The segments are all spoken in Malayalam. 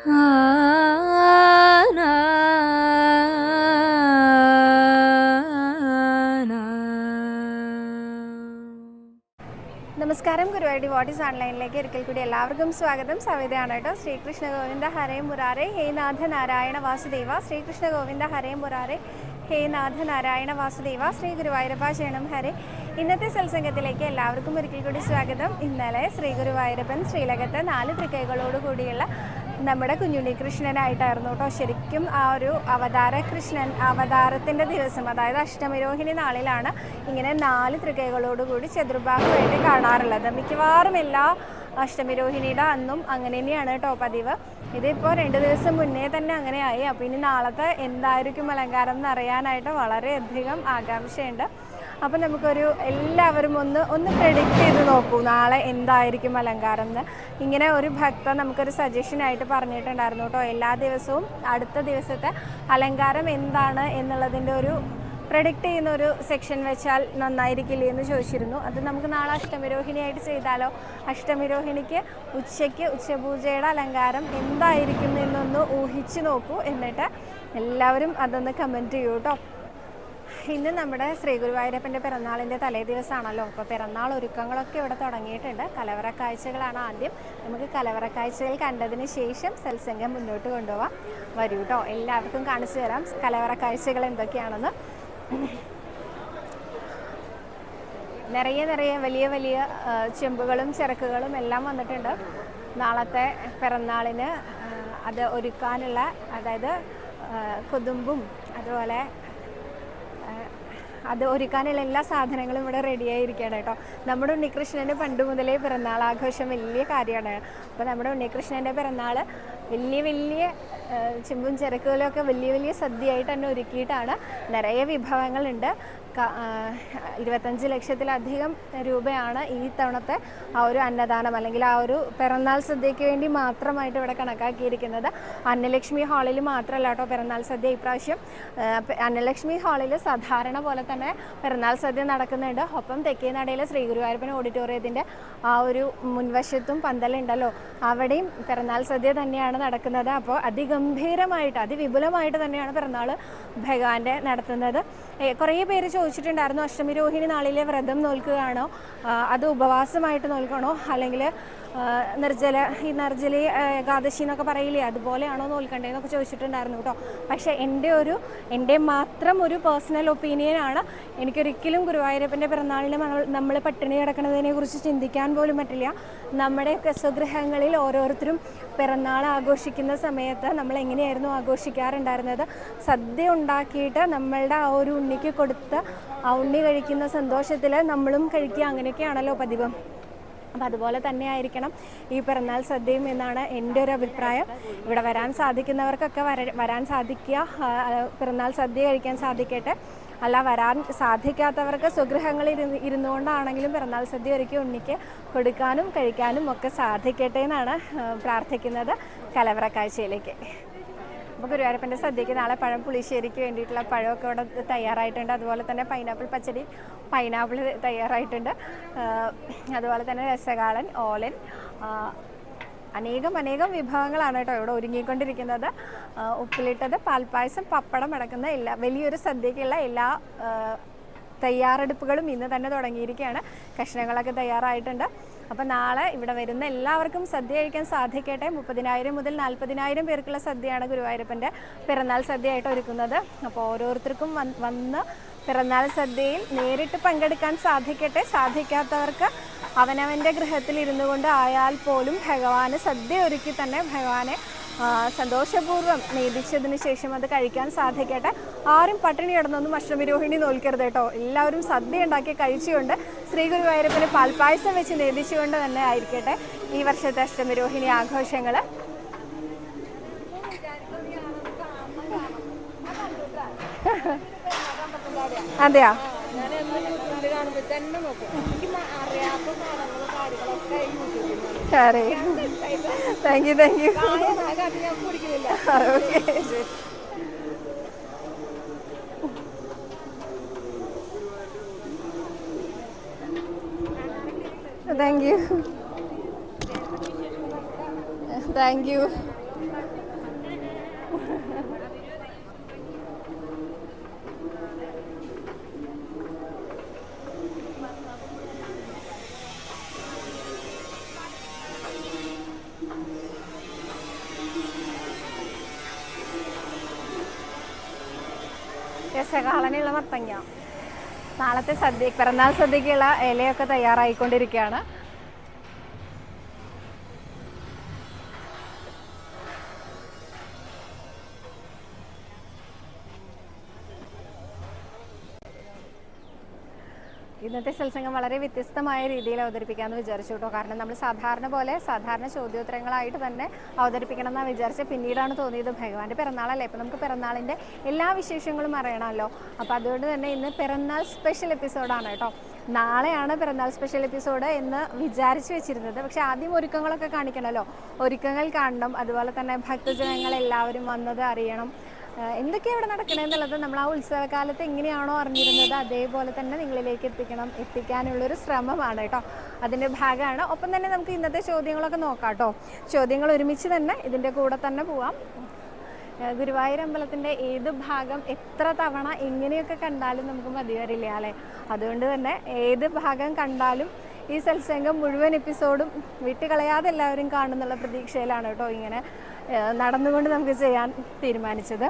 നമസ്കാരം ഗുരുവായൂർ ഡിവോട്ടീസ് ഓൺലൈനിലേക്ക് ഒരിക്കൽ കൂടി എല്ലാവർക്കും സ്വാഗതം. സവിതയാണ് കേട്ടോ. ശ്രീകൃഷ്ണ ഗോവിന്ദ ഹരേ മുരാരെ. ഹേ നാഥ നാരായണ വാസുദേവ. ശ്രീകൃഷ്ണ ഗോവിന്ദ ഹരേ മുരാരെ. ഹേ നാഥ നാരായണ വാസുദേവ. ശ്രീ ഗുരുവായൂരപ്പ ശരണം ഹരേ. ഇന്നത്തെ സത്സംഗത്തിലേക്ക് എല്ലാവർക്കും ഒരിക്കൽ കൂടി സ്വാഗതം. ഇന്നലെ ശ്രീ ഗുരുവായൂരപ്പൻ ശ്രീലകത്ത് നാല് തൃക്കൈകളോട് കൂടിയുള്ള നമ്മുടെ കുഞ്ഞുണ്ണി കൃഷ്ണനായിട്ടായിരുന്നു കേട്ടോ ശരിക്കും ആ ഒരു അവതാര കൃഷ്ണൻ അവതാരത്തിന്റെ ദിവസം അതായത് അഷ്ടമരോഹിണി നാളിലാണ് ഇങ്ങനെ നാല് തൃക്കൈകളോടുകൂടി ചതുർഭാഗമായിട്ട് കാണാറുള്ളത്. മിക്കവാറും എല്ലാ അഷ്ടമിരോഹിണിയുടെ അന്നും അങ്ങനെ തന്നെയാണ് കേട്ടോ പതിവ്. ഇതിപ്പോൾ രണ്ട് ദിവസം മുന്നേ തന്നെ അങ്ങനെയായി. അപ്പോൾ ഇനി നാളത്തെ എന്തായിരിക്കും അലങ്കാരം എന്ന് അറിയാനായിട്ട് വളരെയധികം ആകാംക്ഷയുണ്ട്. അപ്പോൾ നമുക്കൊരു എല്ലാവരും ഒന്ന് ഒന്ന് പ്രെഡിക്റ്റ് ചെയ്ത് നോക്കൂ. നാളെ എന്തായിരിക്കും അലങ്കാരം എന്ന്. ഇങ്ങനെ ഒരു ഭക്ത നമുക്കൊരു സജഷനായിട്ട് പറഞ്ഞിട്ടുണ്ടായിരുന്നു കേട്ടോ. എല്ലാ ദിവസവും അടുത്ത ദിവസത്തെ അലങ്കാരം എന്താണ് എന്നുള്ളതിന്റെ ഒരു പ്രെഡിക്റ്റ് ചെയ്യുന്ന ഒരു സെക്ഷൻ വെച്ചാൽ നന്നായിരിക്കില്ലേ എന്ന് ചോദിച്ചിരുന്നു. അത് നമുക്ക് നാളെ അഷ്ടമിരോഹിണിയായിട്ട് ചെയ്താലോ? അഷ്ടമിരോഹിണിക്ക് ഉച്ചയ്ക്ക് ഉച്ചപൂജയുടെ അലങ്കാരം എന്തായിരിക്കും എന്നൊന്ന് ഊഹിച്ച് നോക്കൂ. എന്നിട്ട് എല്ലാവരും അതൊന്ന് കമന്റ് ചെയ്യൂ കേട്ടോ. ഇന്ന് നമ്മുടെ ശ്രീ ഗുരുവായൂരപ്പന്റെ പിറന്നാളിന്റെ തലേ ദിവസമാണല്ലോ. അപ്പോൾ പിറന്നാൾ ഒരുക്കങ്ങളൊക്കെ ഇവിടെ തുടങ്ങിയിട്ടുണ്ട്. കലവറ കാഴ്ചകളാണ് ആദ്യം. നമുക്ക് കലവറ കാഴ്ചകൾ കണ്ടതിന് ശേഷം സത്സംഗം മുന്നോട്ട് കൊണ്ടുപോവാം. വരൂ കേട്ടോ എല്ലാവർക്കും കാണിച്ചു തരാം കലവറ കാഴ്ചകൾ എന്തൊക്കെയാണെന്ന്. നിറയെ നിറയെ വലിയ വലിയ ചെമ്പുകളും ചിറക്കുകളും എല്ലാം വന്നിട്ടുണ്ട്. നാളത്തെ പിറന്നാളിന് അത് ഒരുക്കാനുള്ള അതായത് കൊതുമ്പും അതുപോലെ അത് ഒരുക്കാനുള്ള എല്ലാ സാധനങ്ങളും ഇവിടെ റെഡി ആയിരിക്കുകയാണ് കേട്ടോ. നമ്മുടെ ഉണ്ണികൃഷ്ണന്റെ പണ്ട് മുതലേ പിറന്നാൾ ആഘോഷം വലിയ കാര്യമാണ്. അപ്പോൾ നമ്മുടെ ഉണ്ണികൃഷ്ണന്റെ പിറന്നാൾ വലിയ വലിയ ചിമ്പും ചെമ്പും ചിരക്കുകളും ഒക്കെ വലിയ വലിയ സദ്യയായിട്ട് തന്നെ ഒരുക്കിയിട്ടാണ് നിറയെ വിഭവങ്ങളുണ്ട്. ഇരുപത്തഞ്ച് ലക്ഷത്തിലധികം രൂപയാണ് ഈ തവണത്തെ ആ ഒരു അന്നദാനം അല്ലെങ്കിൽ ആ ഒരു പിറന്നാൾ സദ്യയ്ക്ക് വേണ്ടി മാത്രമായിട്ട് ഇവിടെ കണക്കാക്കിയിരിക്കുന്നത്. അന്നലക്ഷ്മി ഹാളിൽ മാത്രമല്ല കേട്ടോ പിറന്നാൾ സദ്യ. ഇപ്രാവശ്യം അന്നലക്ഷ്മി ഹാളിൽ സാധാരണ പോലെ തന്നെ പിറന്നാൾ സദ്യ നടക്കുന്നുണ്ട്. ഒപ്പം തെക്കേ നടയിലെ ശ്രീ ഗുരുവായൂരപ്പൻ ഓഡിറ്റോറിയത്തിന്റെ ആ ഒരു മുൻവശത്തും പന്തലുണ്ടല്ലോ. അവിടെയും പിറന്നാൾ സദ്യ തന്നെയാണ് നടക്കുന്നത്. അപ്പോൾ അതിഗംഭീരമായിട്ട് അതിവിപുലമായിട്ട് തന്നെയാണ് പിറന്നാൾ ഭഗവാന്റെ നടത്തുന്നത്. കുറേ പേര് ചോദിച്ചിട്ടുണ്ടായിരുന്നു അഷ്ടമി രോഹിണി നാളിലെ വ്രതം നോൽക്കുകയാണോ? അത് ഉപവാസമായിട്ട് നോൽക്കണോ അല്ലെങ്കിൽ നിർജല ഈ നിർജലി ഏകാദശി എന്നൊക്കെ പറയില്ലേ? അതുപോലെയാണോ നോൽക്കണ്ടേന്നൊക്കെ ചോദിച്ചിട്ടുണ്ടായിരുന്നു കേട്ടോ. പക്ഷേ എന്റെ ഒരു എന്റെ മാത്രം ഒരു പേഴ്സണൽ ഒപ്പീനിയനാണ് എനിക്കൊരിക്കലും ഗുരുവായൂരപ്പന്റെ പിറന്നാളിന് നമ്മൾ പട്ടിണി കിടക്കുന്നതിനെ കുറിച്ച് ചിന്തിക്കാൻ പോലും പറ്റില്ല. നമ്മുടെയൊക്കെ സ്വഗൃഹങ്ങളിൽ ഓരോരുത്തരും പിറന്നാൾ ആഘോഷിക്കുന്ന സമയത്ത് നമ്മൾ എങ്ങനെയായിരുന്നു ആഘോഷിക്കാറുണ്ടായിരുന്നത്? സദ്യ ഉണ്ടാക്കിയിട്ട് നമ്മളുടെ ആ ഒരു ഉണ്ണിക്ക് കൊടുത്ത് ആ ഉണ്ണി കഴിക്കുന്ന സന്തോഷത്തിൽ നമ്മളും കഴിക്കുക അങ്ങനെയൊക്കെയാണല്ലോ പതിവ്. അപ്പം അതുപോലെ തന്നെ ആയിരിക്കണം ഈ പിറന്നാൾ സദ്യയും എന്നാണ് എന്റെ ഒരു അഭിപ്രായം. ഇവിടെ വരാൻ സാധിക്കുന്നവർക്കൊക്കെ വര വരാൻ സാധിക്കുക. പിറന്നാൾ സദ്യ കഴിക്കാൻ സാധിക്കട്ടെ. അല്ല വരാൻ സാധിക്കാത്തവർക്ക് സ്വഗൃഹങ്ങളിൽ ഇരുന്ന് ഇരുന്നുകൊണ്ടാണെങ്കിലും പിറന്നാൾ സദ്യ ഒരുക്കി ഉണ്ണിക്ക് കൊടുക്കാനും കഴിക്കാനും ഒക്കെ സാധിക്കട്ടെ എന്നാണ് പ്രാർത്ഥിക്കുന്നത് കലവറ കാഴ്ചയിലേക്ക്. അപ്പോൾ ഗുരുവായൂരപ്പന്റെ സദ്യക്ക് നാളെ പഴം പുളിശ്ശേരിക്ക് വേണ്ടിയിട്ടുള്ള പഴമൊക്കെ ഇവിടെ തയ്യാറായിട്ടുണ്ട്. അതുപോലെ തന്നെ പൈനാപ്പിൾ പച്ചടി പൈനാപ്പിൾ തയ്യാറായിട്ടുണ്ട്. അതുപോലെ തന്നെ രസകാളൻ ഓലൻ അനേകം അനേകം വിഭവങ്ങളാണ് കേട്ടോ ഇവിടെ ഒരുങ്ങിക്കൊണ്ടിരിക്കുന്നത്. ഉപ്പിലിട്ടത് പാൽപ്പായസം പപ്പടം അടക്കുന്ന എല്ലാ വലിയൊരു സദ്യക്കുള്ള എല്ലാ തയ്യാറെടുപ്പുകളും ഇന്ന് തന്നെ തുടങ്ങിയിരിക്കുകയാണ്. കഷ്ണങ്ങളൊക്കെ തയ്യാറായിട്ടുണ്ട്. അപ്പോൾ നാളെ ഇവിടെ വരുന്ന എല്ലാവർക്കും സദ്യ കഴിക്കാൻ സാധിക്കട്ടെ. മുപ്പതിനായിരം മുതൽ നാൽപ്പതിനായിരം പേർക്കുള്ള സദ്യയാണ് ഗുരുവായൂരപ്പന്റെ പിറന്നാൾ സദ്യയായിട്ട് ഒരുക്കുന്നത്. അപ്പോൾ ഓരോരുത്തർക്കും വന്ന് പിറന്നാൾ സദ്യയിൽ നേരിട്ട് പങ്കെടുക്കാൻ സാധിക്കട്ടെ. സാധിക്കാത്തവർക്ക് അവനവന്റെ ഗൃഹത്തിൽ ഇരുന്നു കൊണ്ട് ആയാൽ പോലും ഭഗവാന് സദ്യ ഒരുക്കി തന്നെ ഭഗവാനെ സന്തോഷപൂർവം നീതിച്ചതിന് ശേഷം അത് കഴിക്കാൻ സാധിക്കട്ടെ. ആരും പട്ടിണി കിടന്നൊന്നും അഷ്ടമിരോഹിണി നോൽക്കരുത് കേട്ടോ. എല്ലാവരും സദ്യ ഉണ്ടാക്കി കഴിച്ചുകൊണ്ട് ശ്രീ ഗുരുവായൂരപ്പന് പാൽപ്പായസം വെച്ച് നീതിച്ചുകൊണ്ട് തന്നെ ആയിരിക്കട്ടെ ഈ വർഷത്തെ അഷ്ടമിരോഹിണി ആഘോഷങ്ങൾ അതെയോ? അതെ. Thank you thank you okay ശരി താങ്ക് യു താങ്ക് യു രസകാളനുള്ള മത്തങ്ങ. നാളത്തെ സദ്യ പിറന്നാൾ സദ്യക്കുള്ള ഇലയൊക്കെ തയ്യാറായിക്കൊണ്ടിരിക്കുകയാണ്. ഇന്നത്തെ സത്സംഗം വളരെ വ്യത്യസ്തമായ രീതിയിൽ അവതരിപ്പിക്കാമെന്ന് വിചാരിച്ചു കേട്ടോ. കാരണം നമ്മൾ സാധാരണ പോലെ സാധാരണ ചോദ്യോത്തരങ്ങളായിട്ട് തന്നെ അവതരിപ്പിക്കണം എന്നാണ് വിചാരിച്ചത്. പിന്നീടാണ് തോന്നിയത് ഭഗവാന്റെ പിറന്നാളല്ലേ? ഇപ്പം നമുക്ക് പിറന്നാളിന്റെ എല്ലാ വിശേഷങ്ങളും അറിയണമല്ലോ. അപ്പോൾ അതുകൊണ്ട് തന്നെ ഇന്ന് പിറന്നാൾ സ്പെഷ്യൽ എപ്പിസോഡാണ് കേട്ടോ. നാളെയാണ് പിറന്നാൾ സ്പെഷ്യൽ എപ്പിസോഡ് എന്ന് വിചാരിച്ചു വെച്ചിരുന്നത്. പക്ഷേ ആദ്യം ഒരുക്കങ്ങളൊക്കെ കാണിക്കണമല്ലോ. ഒരുക്കങ്ങൾ കാണണം. അതുപോലെ തന്നെ ഭക്തജനങ്ങൾ എല്ലാവരും വന്നത് അറിയണം. എന്തൊക്കെയാണ് ഇവിടെ നടക്കണേ എന്നുള്ളത് നമ്മൾ ആ ഉത്സവകാലത്ത് എങ്ങനെയാണോ അറിഞ്ഞിരുന്നത് അതേപോലെ തന്നെ നിങ്ങളിലേക്ക് എത്തിക്കണം എത്തിക്കാനുള്ളൊരു ശ്രമമാണ് കേട്ടോ. അതിന്റെ ഭാഗമാണ്. ഒപ്പം തന്നെ നമുക്ക് ഇന്നത്തെ ചോദ്യങ്ങളൊക്കെ നോക്കാം കേട്ടോ. ചോദ്യങ്ങൾ ഒരുമിച്ച് തന്നെ ഇതിന്റെ കൂടെ തന്നെ പോവാം. ഗുരുവായൂർ അമ്പലത്തിന്റെ ഏത് ഭാഗം എത്ര തവണ എങ്ങനെയൊക്കെ കണ്ടാലും നമുക്ക് മതി വരില്ല അല്ലേ? അതുകൊണ്ട് തന്നെ ഏത് ഭാഗം കണ്ടാലും ഈ സത്സംഗം മുഴുവൻ എപ്പിസോഡും വിട്ടുകളയാതെ എല്ലാവരും കാണുന്നുള്ള പ്രതീക്ഷയിലാണ് കേട്ടോ ഇങ്ങനെ നടന്നുകൊണ്ട് നമുക്ക് ചെയ്യാൻ തീരുമാനിച്ചത്.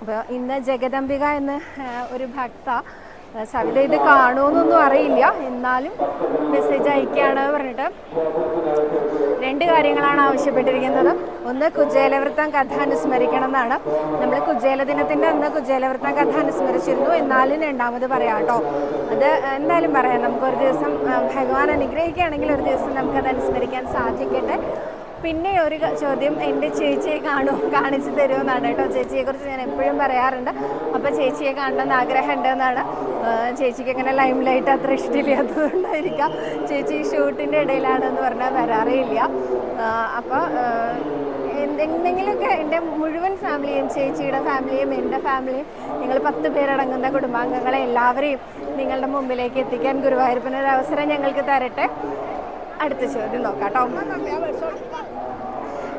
അപ്പോൾ ഇന്ന് ജഗദംബിക എന്ന ഒരു ഭക്ത സവിത ഇത് കാണുമെന്നൊന്നും അറിയില്ല. എന്നാലും മെസ്സേജ് അയക്കുകയാണ് പറഞ്ഞിട്ട് രണ്ട് കാര്യങ്ങളാണ് ആവശ്യപ്പെട്ടിരിക്കുന്നത്. ഒന്ന് കുജേലവൃത്തം കഥ അനുസ്മരിക്കണം എന്നാണ് നമ്മൾ കുജേല ദിനത്തിന്റെ അന്ന് കുജേലവൃത്തം കഥ അനുസ്മരിച്ചിരുന്നു. എന്നാലും രണ്ടാമത് പറയാം കേട്ടോ. അത് എന്തായാലും പറയാം. നമുക്കൊരു ദിവസം ഭഗവാൻ അനുഗ്രഹിക്കുകയാണെങ്കിൽ ഒരു ദിവസം നമുക്കത് അനുസ്മരിക്കാൻ സാധിക്കട്ടെ. പിന്നെ ഒരു ചോദ്യം എന്റെ ചേച്ചിയെ കാണൂ കാണിച്ചു തരുമെന്നാണ് കേട്ടോ. ചേച്ചിയെക്കുറിച്ച് ഞാൻ എപ്പോഴും പറയാറുണ്ട്. അപ്പോൾ ചേച്ചിയെ കാണണമെന്ന് എന്നാണ് ചേച്ചിക്ക് ഇങ്ങനെ ലൈം ലൈറ്റ് അത്ര ഇഷ്ടമില്ലാത്തതുകൊണ്ടായിരിക്കാം. ചേച്ചി ഷൂട്ടിന്റെ ഇടയിലാണ് എന്ന് പറഞ്ഞാൽ വരാറേയില്ല. അപ്പോൾ എന്തെങ്കിലുമൊക്കെ എന്റെ മുഴുവൻ ഫാമിലിയും ചേച്ചിയുടെ ഫാമിലിയും എന്റെ ഫാമിലിയും നിങ്ങൾ പത്ത് പേരടങ്ങുന്ന കുടുംബാംഗങ്ങളെ എല്ലാവരെയും നിങ്ങളുടെ മുമ്പിലേക്ക് എത്തിക്കാൻ ഗുരുവായൂരപ്പന് ഒരു അവസരം ഞങ്ങൾക്ക് തരട്ടെ. അടുത്ത ചോദ്യം നോക്കാട്ടോ. കേട്ടോ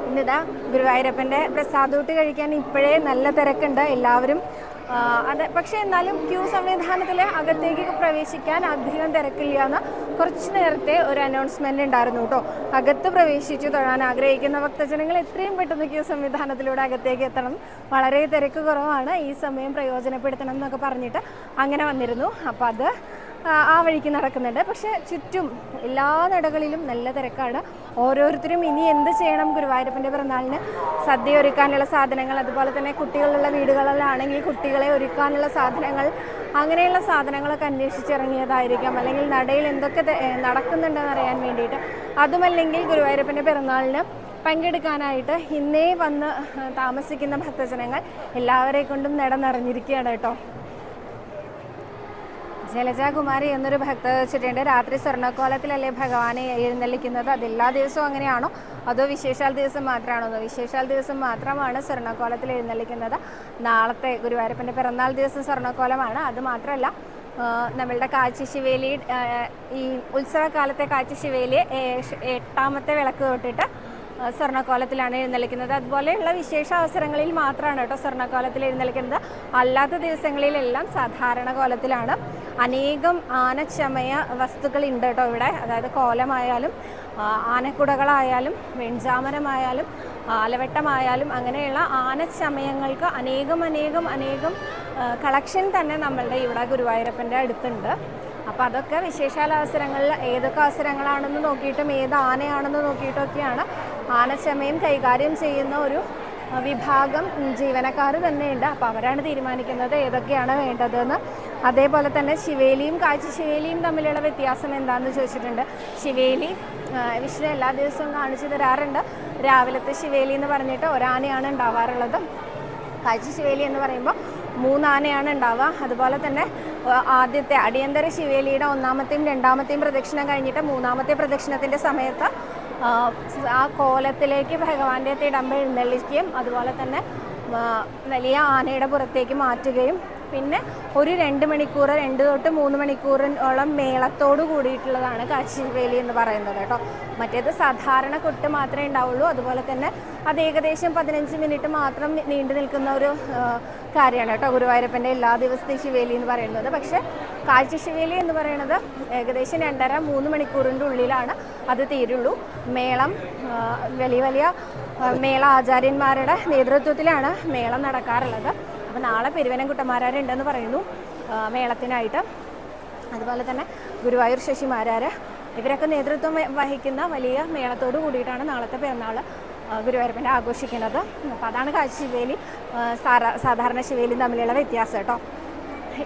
ഇന്നിതാ ഗുരുവായൂരപ്പന്റെ പ്രസാദൂട്ട് കഴിക്കാൻ ഇപ്പോഴേ നല്ല തിരക്കുണ്ട്. എല്ലാവരും അതെ പക്ഷേ എന്നാലും ക്യൂ സംവിധാനത്തിൽ അകത്തേക്ക് പ്രവേശിക്കാൻ അധികം തിരക്കില്ല എന്ന് കുറച്ച് നേരത്തെ ഒരു അനൗൺസ്മെന്റ് ഉണ്ടായിരുന്നു കേട്ടോ. അകത്ത് പ്രവേശിച്ചു തൊഴാൻ ആഗ്രഹിക്കുന്ന ഭക്തജനങ്ങൾ എത്രയും പെട്ടെന്ന് ക്യൂ സംവിധാനത്തിലൂടെ അകത്തേക്ക് എത്തണം. വളരെ തിരക്ക് കുറവാണ് ഈ സമയം പ്രയോജനപ്പെടുത്തണം എന്നൊക്കെ പറഞ്ഞിട്ട് അങ്ങനെ വന്നിരുന്നു. അപ്പോൾ അത് ആ, വഴിക്ക് നടക്കുന്നുണ്ട്. പക്ഷെ ചുറ്റും എല്ലാ നടകളിലും നല്ല തിരക്കാണ്. ഓരോരുത്തരും ഇനി എന്ത് ചെയ്യണം? ഗുരുവായൂരപ്പന്റെ പിറന്നാളിന് സദ്യ ഒരുക്കാനുള്ള സാധനങ്ങൾ അതുപോലെ തന്നെ കുട്ടികളുള്ള വീടുകളിലാണെങ്കിൽ കുട്ടികളെ ഒരുക്കാനുള്ള സാധനങ്ങൾ അങ്ങനെയുള്ള സാധനങ്ങളൊക്കെ അന്വേഷിച്ചിറങ്ങിയതായിരിക്കാം. അല്ലെങ്കിൽ നടയിൽ എന്തൊക്കെ നടക്കുന്നുണ്ടെന്ന് അറിയാൻ വേണ്ടിയിട്ട്. അതുമല്ലെങ്കിൽ ഗുരുവായൂരപ്പന്റെ പിറന്നാളിന് പങ്കെടുക്കാനായിട്ട് ഇന്നേ വന്ന് താമസിക്കുന്ന ഭക്തജനങ്ങൾ എല്ലാവരെ കൊണ്ടും നടന്നിറങ്ങിയിരിക്കുകയാണ് കേട്ടോ. ജലജാകുമാരി എന്നൊരു ഭക്ത വെച്ചിട്ടുണ്ട്. രാത്രി സ്വർണക്കോലത്തിലല്ലേ ഭഗവാനെ എഴുന്നള്ളിക്കുന്നത്? എല്ലാ ദിവസവും അങ്ങനെയാണോ? അതോ വിശേഷാൽ ദിവസം മാത്രമാണോ? വിശേഷാൽ ദിവസം മാത്രമാണ് സ്വർണക്കോലത്തിൽ എഴുന്നള്ളിക്കുന്നത്? നാളത്തെ ഗുരുവായൂരപ്പന്റെ പിറന്നാൾ ദിവസം സ്വർണക്കോലമാണ്. അത് മാത്രമല്ല നമ്മളുടെ കാച്ചി ശിവേലി ഈ ഉത്സവകാലത്തെ കാച്ചി ശിവേലി എട്ടാമത്തെ വിളക്ക് തൊട്ടിട്ട് സ്വർണക്കോലത്തിലാണ് എഴുന്നള്ളിക്കുന്നത്. അതുപോലെയുള്ള വിശേഷ അവസരങ്ങളിൽ മാത്രമാണ് കേട്ടോ സ്വർണക്കോലത്തിൽ എഴുന്നള്ളിക്കുന്നത്. അല്ലാത്ത ദിവസങ്ങളിലെല്ലാം സാധാരണ കോലത്തിലാണ് അനേകം ആനച്ചമയ വസ്തുക്കളുണ്ട് കേട്ടോ ഇവിടെ. അതായത് കോലമായാലും ആനക്കുടകളായാലും വെൺചാമരമായാലും ആലവട്ടമായാലും അങ്ങനെയുള്ള ആനച്ചമയങ്ങൾക്ക് അനേകം അനേകം അനേകം കളക്ഷൻ തന്നെ നമ്മളുടെ ഇവിടെ ഗുരുവായൂരപ്പന്റെ അടുത്തുണ്ട്. അപ്പോൾ അതൊക്കെ വിശേഷാൽ അവസരങ്ങളിൽ ഏതൊക്കെ അവസരങ്ങളാണെന്ന് നോക്കിയിട്ടും ഏത് ആനയാണെന്ന് നോക്കിയിട്ടൊക്കെയാണ് ആനച്ചമയം കൈകാര്യം ചെയ്യുന്ന ഒരു വിഭാഗം ജീവനക്കാർ തന്നെയുണ്ട്. അപ്പോൾ അവരാണ് തീരുമാനിക്കുന്നത് ഏതൊക്കെയാണ് വേണ്ടതെന്ന്. അതേപോലെ തന്നെ ശിവേലിയും കാഴ്ച ശിവേലിയും തമ്മിലുള്ള വ്യത്യാസം എന്താണെന്ന് ചോദിച്ചിട്ടുണ്ട്. ശിവേലി വിഷ്ണു എല്ലാ ദിവസവും കാണിച്ചു തരാറുണ്ട്. രാവിലത്തെ ശിവേലി എന്ന് പറഞ്ഞിട്ട് ഒരാനയാണ് ഉണ്ടാവാറുള്ളത്. കാഴ്ച ശിവേലി എന്ന് പറയുമ്പോൾ മൂന്നാനയാണ് ഉണ്ടാവുക. അതുപോലെ തന്നെ ആദ്യത്തെ അടിയന്തര ശിവേലിയുടെ ഒന്നാമത്തെയും രണ്ടാമത്തെയും പ്രദക്ഷിണം കഴിഞ്ഞിട്ട് മൂന്നാമത്തെ പ്രദക്ഷിണത്തിന്റെ സമയത്ത് ആ കോലത്തിലേക്ക് ഭഗവാന്റെ തിടമ്പ് എഴുന്നള്ളിക്കുകയും അതുപോലെ തന്നെ വലിയ ആനയുടെ പുറത്തേക്ക് മാറ്റുകയും പിന്നെ ഒരു രണ്ട് മണിക്കൂർ രണ്ട് തൊട്ട് മൂന്ന് മണിക്കൂറിനോളം മേളത്തോട് കൂടിയിട്ടുള്ളതാണ് കാച്ചിവേലി എന്ന് പറയുന്നത് കേട്ടോ. മറ്റേത് സാധാരണ കൊട്ട് മാത്രമേ ഉണ്ടാവുള്ളൂ. അതുപോലെ തന്നെ അത് ഏകദേശം പതിനഞ്ച് മിനിറ്റ് മാത്രം നീണ്ടു നിൽക്കുന്ന ഒരു കാര്യമാണ് കേട്ടോ ഗുരുവായൂരപ്പന്റെ എല്ലാ ദിവസത്തെ ശിവേലി എന്ന് പറയുന്നത്. പക്ഷേ കാഴ്ച ശിവേലി എന്ന് പറയുന്നത് ഏകദേശം രണ്ടര മൂന്ന് മണിക്കൂറിന്റെ ഉള്ളിലാണ് അത് തീരുള്ളൂ. മേളം വലിയ വലിയ മേള ആചാര്യന്മാരുടെ നേതൃത്വത്തിലാണ് മേളം നടക്കാറുള്ളത്. അപ്പോൾ നാളെ പെരുവനം കുട്ടന്മാരാരുണ്ടെന്ന് പറയുന്നു. മേളത്തിനായിട്ട്. അതുപോലെ തന്നെ ഗുരുവായൂർ ശശിമാരാർ ഇവരൊക്കെ നേതൃത്വം വഹിക്കുന്ന വലിയ മേളത്തോട് കൂടിയിട്ടാണ് നാളത്തെ പിറന്നാൾ ഗുരുവായൂരപ്പന്റെ ആഘോഷിക്കുന്നത്. അപ്പോൾ അതാണ് കാഴ്ച ശിവേലി സാധാരണ ശിവേലിയും തമ്മിലുള്ള വ്യത്യാസം കേട്ടോ.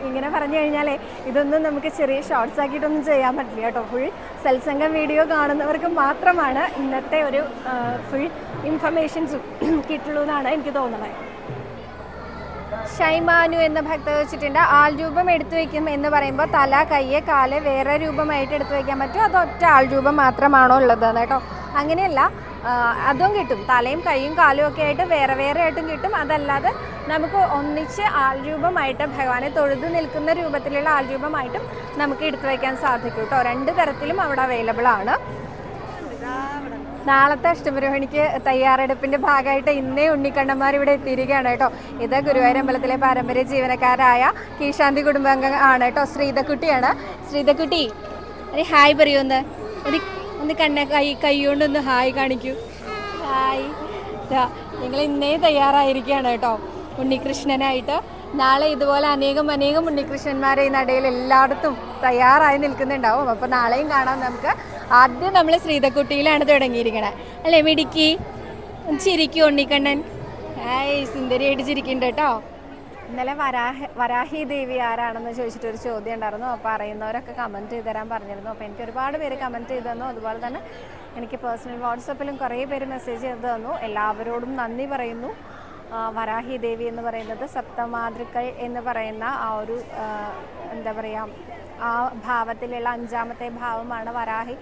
ഇങ്ങനെ പറഞ്ഞു കഴിഞ്ഞാൽ ഇതൊന്നും നമുക്ക് ചെറിയ ഷോർട്സ് ആക്കിയിട്ടൊന്നും ചെയ്യാൻ പറ്റില്ല കേട്ടോ. ഫുൾ സത്സംഗം വീഡിയോ കാണുന്നവർക്ക് മാത്രമാണ് ഇന്നത്തെ ഒരു ഫുൾ ഇൻഫർമേഷൻസും കിട്ടുള്ളൂ എന്നാണ് എനിക്ക് തോന്നുന്നത്. ഷൈമാനു എന്ന ഭക്ത വെച്ചിട്ടുണ്ട്. ആൾ രൂപം എടുത്തു വയ്ക്കും എന്ന് പറയുമ്പോൾ തല കയ്യ് കാൽ വേറെ രൂപമായിട്ട് എടുത്തു വയ്ക്കാൻ പറ്റും. അത് ഒറ്റ ആൾ രൂപം മാത്രമാണോ ഉള്ളത് കേട്ടോ. അങ്ങനെയല്ല അതും കിട്ടും. തലയും കൈയും കാലും ഒക്കെ ആയിട്ട് വേറെ വേറെ ആയിട്ടും കിട്ടും. അതല്ലാതെ നമുക്ക് ഒന്നിച്ച് ആൾ രൂപമായിട്ട് ഭഗവാനെ തൊഴുതു നിൽക്കുന്ന രൂപത്തിലുള്ള ആൾ രൂപമായിട്ടും നമുക്ക് എടുത്തു വയ്ക്കാൻ സാധിക്കും കേട്ടോ. രണ്ട് തരത്തിലും അവിടെ അവൈലബിൾ ആണ്. നാളത്തെ അഷ്ടമരോഹിണിക്ക് തയ്യാറെടുപ്പിന്റെ ഭാഗമായിട്ട് ഇന്നേ ഉണ്ണിക്കണ്ണന്മാർ ഇവിടെ എത്തിയിരിക്കുകയാണ് കേട്ടോ. ഇത് ഗുരുവായൂർ അമ്പലത്തിലെ പാരമ്പര്യ ജീവനക്കാരായ കീശാന്തി കുടുംബാംഗം ആണ് കേട്ടോ ശ്രീതക്കുട്ടിയാണ്. ശ്രീതക്കുട്ടി ഹായ് പറയൂ ഒന്ന്. ഒരു ഒന്ന് കണ്ണ കൈ കൈ കൊണ്ടൊന്ന് ഹായ് കാണിക്കൂ. ഹായ്. നിങ്ങൾ ഇന്നേ തയ്യാറായിരിക്കുകയാണ് കേട്ടോ ഉണ്ണികൃഷ്ണനായിട്ട്. നാളെ ഇതുപോലെ അനേകം അനേകം ഉണ്ണികൃഷ്ണന്മാരെ ഈ നടയിൽ എല്ലായിടത്തും തയ്യാറായി നിൽക്കുന്നുണ്ടാവും. അപ്പോൾ നാളെയും കാണാം നമുക്ക്. ആദ്യം നമ്മൾ ശ്രീതക്കുട്ടിയിലാണ് തുടങ്ങിയിരിക്കണത് അല്ലേ മിടുക്കി? ചിരിക്കും ഉണ്ണിക്കണ്ണൻ. ഏയ് സുന്ദരിയായിട്ട് ചിരിക്കുന്നുണ്ട് കേട്ടോ. ഇന്നലെ വരാഹ വരാഹി ദേവി ആരാണെന്ന് ചോദിച്ചിട്ട് ഒരു ചോദ്യം ഉണ്ടായിരുന്നു. അപ്പോൾ അറിയുന്നവരൊക്കെ കമന്റ് ചെയ്ത് തരാൻ പറഞ്ഞിരുന്നു. അപ്പോൾ എനിക്ക് ഒരുപാട് പേര് കമന്റ് ചെയ്ത് തന്നു. അതുപോലെ തന്നെ എനിക്ക് പേഴ്സണൽ വാട്സപ്പിലും കുറേ പേര് മെസ്സേജ് ചെയ്ത് തന്നു. എല്ലാവരോടും നന്ദി പറയുന്നു. വരാഹി ദേവി എന്ന് പറയുന്നത് സപ്തമാതൃക്കൾ എന്ന് പറയുന്ന ആ ഒരു എന്താ പറയുക ആ ഭാവത്തിലുള്ള അഞ്ചാമത്തെ ഭാവമാണ് വരാഹി.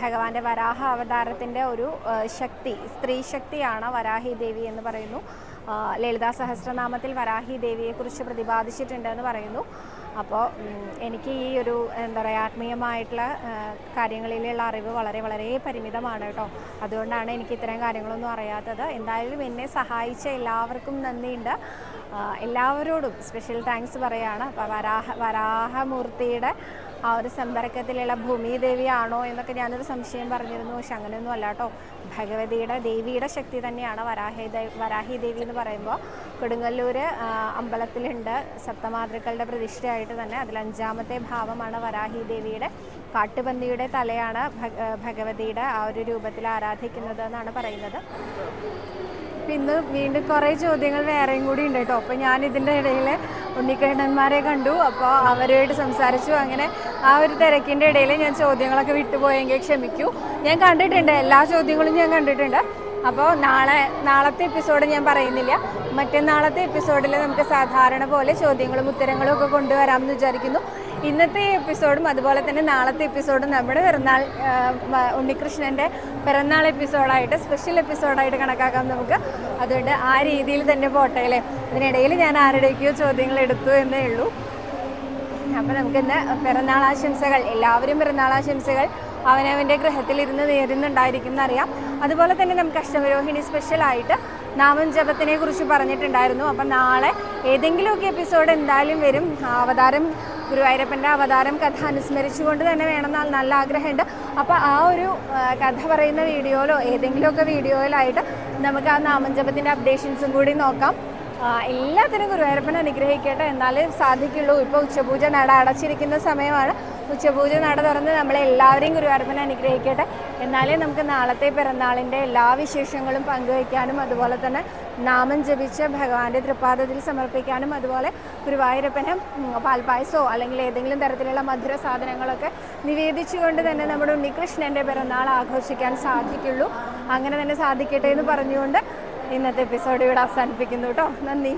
ഭഗവാന്റെ വരാഹ അവതാരത്തിന്റെ ഒരു ശക്തി സ്ത്രീ ശക്തിയാണ് വരാഹി ദേവി എന്ന് പറയുന്നു. ലളിതാ സഹസ്രനാമത്തിൽ വരാഹി ദേവിയെക്കുറിച്ച് പ്രതിപാദിച്ചിട്ടുണ്ട് എന്ന് പറയുന്നു. അപ്പോൾ എനിക്ക് ഈ ഒരു എന്താ പറയുക ആത്മീയമായിട്ടുള്ള കാര്യങ്ങളിലുള്ള അറിവ് വളരെ വളരെ പരിമിതമാണ് കേട്ടോ. അതുകൊണ്ടാണ് എനിക്ക് ഇത്തരം കാര്യങ്ങളൊന്നും അറിയാത്തത്. എന്തായാലും എന്നെ സഹായിച്ച എല്ലാവർക്കും നന്ദിയുണ്ട്. എല്ലാവരോടും സ്പെഷ്യൽ താങ്ക്സ് പറയാണ്. അപ്പോൾ വരാഹ വരാഹമൂർത്തിയുടെ ആ ഒരു സമ്പർക്കത്തിലുള്ള ഭൂമിദേവിയാണോ എന്നൊക്കെ ഞാനൊരു സംശയം പറഞ്ഞിരുന്നു. പക്ഷെ അങ്ങനെയൊന്നും അല്ല കേട്ടോ ഭഗവതിയുടെ ദേവിയുടെ ശക്തി തന്നെയാണ് വരാഹി വരാഹി ദേവി എന്ന് പറയുമ്പോൾ കൊടുങ്ങല്ലൂർ അമ്പലത്തിലുണ്ട്. സപ്തമാതൃക്കളുടെ പ്രതിഷ്ഠയായിട്ട് തന്നെ. അതിൽ അഞ്ചാമത്തെ ഭാവമാണ് വരാഹി ദേവിയുടെ കാട്ടുപന്തിയുടെ തലയാണ് ഭഗ ഭഗവതിയുടെ ആ ഒരു രൂപത്തിൽ ആരാധിക്കുന്നത് എന്നാണ് പറയുന്നത്. അപ്പം ഇന്ന് വീണ്ടും കുറേ ചോദ്യങ്ങൾ വേറെയും കൂടി ഉണ്ട് കേട്ടോ. അപ്പോൾ ഞാൻ ഇതിന്റെ ഇടയിൽ ഉണ്ണിക്കണ്ണന്മാരെ കണ്ടു. അപ്പോൾ അവരുമായിട്ട് സംസാരിച്ചു. അങ്ങനെ ആ ഒരു തിരക്കിന്റെ ഇടയിൽ ഞാൻ ചോദ്യങ്ങളൊക്കെ വിട്ടുപോയെങ്കിൽ ക്ഷമിക്കൂ. ഞാൻ കണ്ടിട്ടുണ്ട്. എല്ലാ ചോദ്യങ്ങളും ഞാൻ കണ്ടിട്ടുണ്ട്. അപ്പോൾ നാളെ നാളത്തെ എപ്പിസോഡ് ഞാൻ പറയുന്നില്ല. മറ്റന്നാളത്തെ എപ്പിസോഡിൽ നമുക്ക് സാധാരണ പോലെ ചോദ്യങ്ങളും ഉത്തരങ്ങളും ഒക്കെ കൊണ്ടുവരാമെന്ന് വിചാരിക്കുന്നു. ഇന്നത്തെ എപ്പിസോഡും അതുപോലെ തന്നെ നാളത്തെ എപ്പിസോഡും നമ്മുടെ പിറന്നാൾ ഉണ്ണികൃഷ്ണന്റെ പിറന്നാൾ എപ്പിസോഡായിട്ട് സ്പെഷ്യൽ എപ്പിസോഡായിട്ട് കണക്കാക്കാം നമുക്ക്. അതുകൊണ്ട് ആ രീതിയിൽ തന്നെ പോട്ടെ അല്ലേ? അതിനിടയിൽ ഞാൻ ആരുടെയൊക്കെയോ ചോദ്യങ്ങൾ എടുത്തു എന്നേ ഉള്ളൂ. അപ്പോൾ നമുക്കിന്ന് പിറന്നാൾ ആശംസകൾ എല്ലാവരും പിറന്നാൾ ആശംസകൾ അവനവന്റെ ഗൃഹത്തിലിരുന്ന് നേരുന്നുണ്ടായിരിക്കും എന്നറിയാം. അതുപോലെ തന്നെ നമുക്ക് അഷ്ടമരോഹിണി സ്പെഷ്യലായിട്ട് നാമം ജപത്തിനെ കുറിച്ച് പറഞ്ഞിട്ടുണ്ടായിരുന്നു. അപ്പം നാളെ ഏതെങ്കിലുമൊക്കെ എപ്പിസോഡ് എന്തായാലും വരും. അവതാരം ഗുരുവായൂരപ്പന്റെ അവതാരം കഥ അനുസ്മരിച്ചുകൊണ്ട് തന്നെ വേണമെന്നാൽ നല്ല ആഗ്രഹമുണ്ട്. അപ്പോൾ ആ ഒരു കഥ പറയുന്ന വീഡിയോയിലോ ഏതെങ്കിലുമൊക്കെ വീഡിയോയിലായിട്ട് നമുക്ക് ആ നാമജപത്തിന്റെ അപ്ഡേഷൻസും കൂടി നോക്കാം. എല്ലാത്തിനും ഗുരുവായൂരപ്പൻ അനുഗ്രഹിക്കട്ടെ. എന്നാലേ സാധിക്കുള്ളൂ. ഇപ്പോൾ ഉച്ചപൂജ നട അടച്ചിരിക്കുന്ന സമയമാണ്. ഉച്ചപൂജ നട തുറന്ന് നമ്മളെ എല്ലാവരെയും ഗുരുവായൂരപ്പൻ അനുഗ്രഹിക്കട്ടെ. എന്നാലേ നമുക്ക് നാളത്തെ പിറന്നാളിന്റെ എല്ലാ വിശേഷങ്ങളും പങ്കുവയ്ക്കാനും അതുപോലെ തന്നെ നാമം ജപിച്ച് ഭഗവാന്റെ തൃപ്പാദത്തിൽ സമർപ്പിക്കാനും അതുപോലെ ഗുരുവായൂരപ്പന് പാൽപ്പായസോ അല്ലെങ്കിൽ ഏതെങ്കിലും തരത്തിലുള്ള മധുര സാധനങ്ങളൊക്കെ നിവേദിച്ചുകൊണ്ട് തന്നെ നമ്മുടെ ഉണ്ണികൃഷ്ണന്റെ പിറന്നാൾ ആഘോഷിക്കാൻ സാധിക്കുള്ളൂ. അങ്ങനെ തന്നെ സാധിക്കട്ടെ എന്ന് പറഞ്ഞുകൊണ്ട് ഇന്നത്തെ എപ്പിസോഡ് ഇവിടെ അവസാനിപ്പിക്കുന്നു കേട്ടോ. നന്ദി.